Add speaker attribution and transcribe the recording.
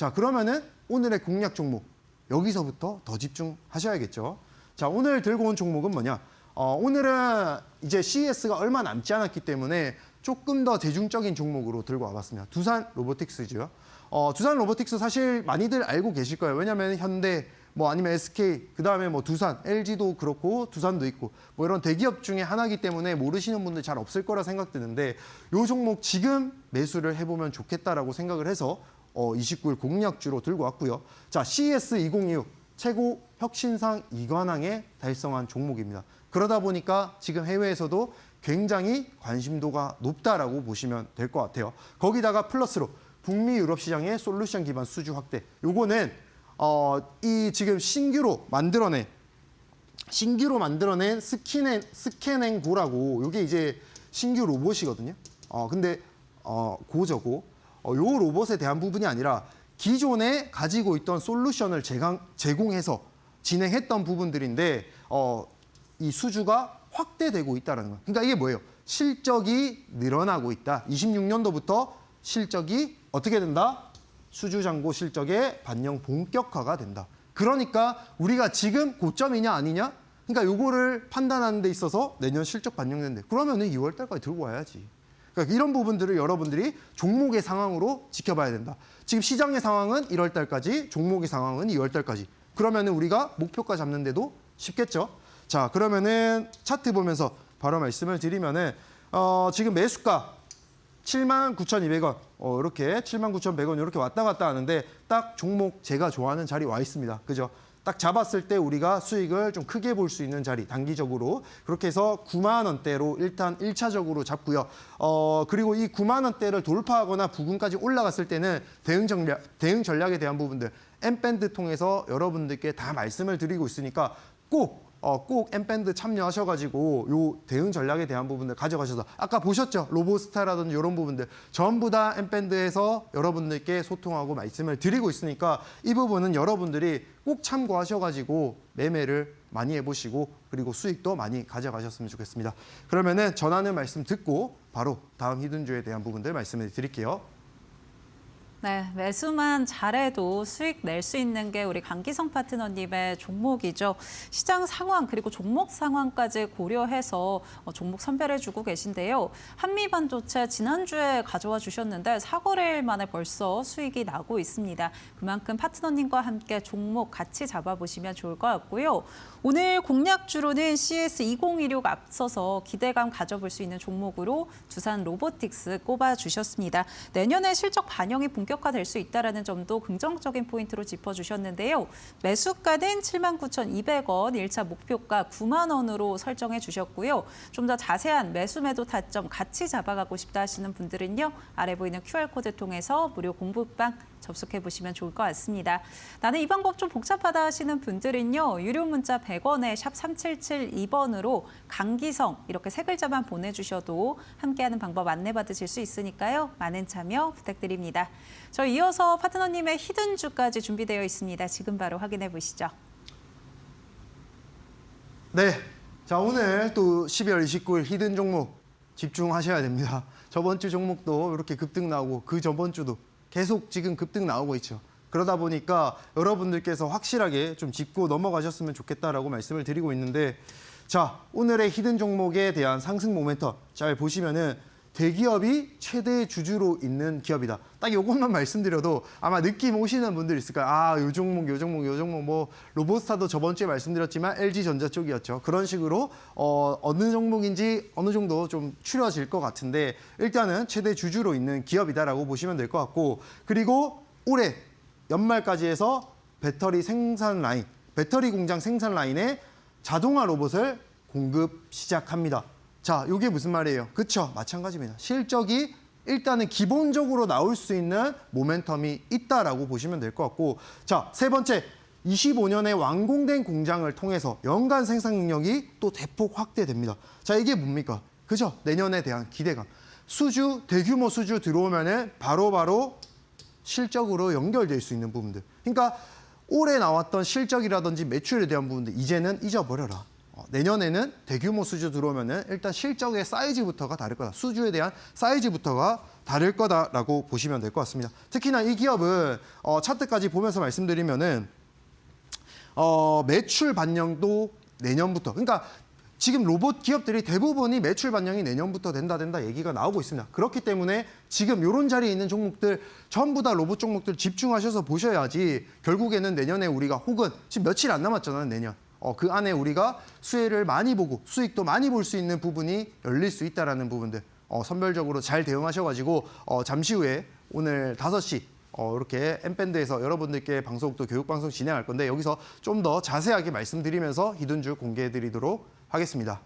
Speaker 1: 자, 그러면은 오늘의 공략 종목 여기서부터 더 집중하셔야겠죠. 자, 오늘 들고 온 종목은 뭐냐? 어, 오늘은 이제 CES가 얼마 남지 않았기 때문에 조금 더 대중적인 종목으로 들고 와봤습니다. 두산 로보틱스죠. 어, 두산 로보틱스 사실 많이들 알고 계실 거예요. 왜냐하면 현대, 뭐 아니면 SK, 그 다음에 뭐 두산, LG도 그렇고 두산도 있고 뭐 이런 대기업 중에 하나이기 때문에 모르시는 분들 잘 없을 거라 생각드는데 요 종목 지금 매수를 해보면 좋겠다라고 생각을 해서 어, 29일 공략주로 들고 왔고요. 자, CES 2026 최고 혁신상 이관왕에 달성한 종목입니다. 그러다 보니까 지금 해외에서도 굉장히 관심도가 높다라고 보시면 될 것 같아요. 거기다가 플러스로 북미 유럽 시장의 솔루션 기반 수주 확대. 요거는 어, 이 지금 신규로 만들어낸 신규로 만들어낸 스키넨 스캔앤고라고 요게 이제 신규 로봇이거든요. 어 근데 어 고저고 어, 요 로봇에 대한 부분이 아니라 기존에 가지고 있던 솔루션을 제강, 제공해서 진행했던 부분들인데 어, 이 수주가 확대되고 있다는 거예요. 그러니까 이게 뭐예요? 실적이 늘어나고 있다. 26년도부터 실적이 어떻게 된다? 수주 잔고 실적의 반영 본격화가 된다. 그러니까 우리가 지금 고점이냐 아니냐? 그러니까 요거를 판단하는 데 있어서 내년 실적 반영된대. 그러면은 2월 달까지 들고 와야지. 그러니까 이런 부분들을 여러분들이 종목의 상황으로 지켜봐야 된다. 지금 시장의 상황은 1월 달까지, 종목의 상황은 2월 달까지. 그러면은 우리가 목표가 잡는데도 쉽겠죠. 자, 그러면은 차트 보면서 바로 말씀을 드리면은 어, 지금 매수가 79,200원 어, 이렇게 79,100원 이렇게 왔다 갔다 하는데 딱 종목 제가 좋아하는 자리 와 있습니다. 그죠? 딱 잡았을 때 우리가 수익을 좀 크게 볼 수 있는 자리 단기적으로 그렇게 해서 9만 원대로 일단 일차적으로 잡고요. 어 그리고 이 9만 원대를 돌파하거나 부근까지 올라갔을 때는 대응 전략 대응 전략에 대한 부분들 엠밴드 통해서 여러분들께 다 말씀을 드리고 있으니까 꼭 어, 꼭 엠밴드 참여하셔가지고 요 대응 전략에 대한 부분들 가져가셔서 아까 보셨죠 로보스타라든지 이런 부분들 전부 다 엠밴드에서 여러분들께 소통하고 말씀을 드리고 있으니까 이 부분은 여러분들이 꼭 참고하셔가지고 매매를 많이 해보시고 그리고 수익도 많이 가져가셨으면 좋겠습니다. 그러면은 전하는 말씀 듣고 바로 다음 히든주에 대한 부분들 말씀을 드릴게요.
Speaker 2: 네, 매수만 잘해도 수익 낼 수 있는 게 우리 강기성 파트너님의 종목이죠. 시장 상황 그리고 종목 상황까지 고려해서 어, 종목 선별해주고 계신데요. 한미반도체 지난주에 가져와 주셨는데 사거래일 만에 벌써 수익이 나고 있습니다. 그만큼 파트너님과 함께 종목 같이 잡아보시면 좋을 것 같고요. 오늘 공략주로는 CS2016 앞서서 기대감 가져볼 수 있는 종목으로 두산 로보틱스 꼽아주셨습니다. 내년에 실적 반영이 본격 화될 수 있다는 점도 긍정적인 포인트로 짚어주셨는데요. 매수가는 79,200원, 1차 목표가 9만 원으로 설정해 주셨고요. 좀 더 자세한 매수 매도 타점 같이 잡아가고 싶다 하시는 분들은요. 아래 보이는 QR코드 통해서 무료 공부방 접속해 보시면 좋을 것 같습니다. 나는 이 방법 좀 복잡하다 하시는 분들은요. 유료 문자 100원에 샵 3772번으로 강기성 이렇게 세 글자만 보내주셔도 함께하는 방법 안내받으실 수 있으니까요. 많은 참여 부탁드립니다. 저 이어서 파트너님의 히든주까지 준비되어 있습니다. 지금 바로 확인해 보시죠.
Speaker 1: 네. 자, 오늘 또 12월 29일 히든 종목 집중하셔야 됩니다. 저번 주 종목도 이렇게 급등 나오고 그 저번 주도 계속 지금 급등 나오고 있죠. 그러다 보니까 여러분들께서 확실하게 좀 짚고 넘어가셨으면 좋겠다라고 말씀을 드리고 있는데 자, 오늘의 히든 종목에 대한 상승 모멘텀 잘 보시면은 대기업이 최대 주주로 있는 기업이다. 딱 이것만 말씀드려도 아마 느낌 오시는 분들 있을 거예요. 아, 요 종목, 요 종목, 요 종목 뭐 로보스타도 저번 주에 말씀드렸지만 LG전자 쪽이었죠. 그런 식으로 어, 어느 종목인지 어느 정도 좀 추려질 것 같은데 일단은 최대 주주로 있는 기업이다라고 보시면 될 것 같고 그리고 올해 연말까지 해서 배터리 생산 라인, 배터리 공장 생산 라인에 자동화 로봇을 공급 시작합니다. 자, 이게 무슨 말이에요? 그쵸? 마찬가지입니다. 실적이 일단은 기본적으로 나올 수 있는 모멘텀이 있다라고 보시면 될 것 같고 자, 세 번째 25년에 완공된 공장을 통해서 연간 생산 능력이 또 대폭 확대됩니다. 자, 이게 뭡니까? 그죠? 내년에 대한 기대감. 수주, 대규모 수주 들어오면은 바로바로 실적으로 연결될 수 있는 부분들. 그러니까 올해 나왔던 실적이라든지 매출에 대한 부분들 이제는 잊어버려라. 어, 내년에는 대규모 수주 들어오면은 일단 실적의 사이즈부터가 다를 거다. 수주에 대한 사이즈부터가 다를 거다라고 보시면 될 것 같습니다. 특히나 이 기업은 어, 차트까지 보면서 말씀드리면은 어, 매출 반영도 내년부터. 그러니까 지금 로봇 기업들이 대부분이 매출 반영이 내년부터 된다 된다 얘기가 나오고 있습니다. 그렇기 때문에 지금 이런 자리에 있는 종목들 전부 다 로봇 종목들 집중하셔서 보셔야지 결국에는 내년에 우리가 혹은 지금 며칠 안 남았잖아요 내년. 어, 그 안에 우리가 수혜를 많이 보고 수익도 많이 볼 수 있는 부분이 열릴 수 있다라는 부분들 어, 선별적으로 잘 대응하셔가지고 어, 잠시 후에 오늘 5시 어, 이렇게 엠밴드에서 여러분들께 방송 또 교육 방송 진행할 건데 여기서 좀 더 자세하게 말씀드리면서 히든주 공개해 드리도록 하겠습니다.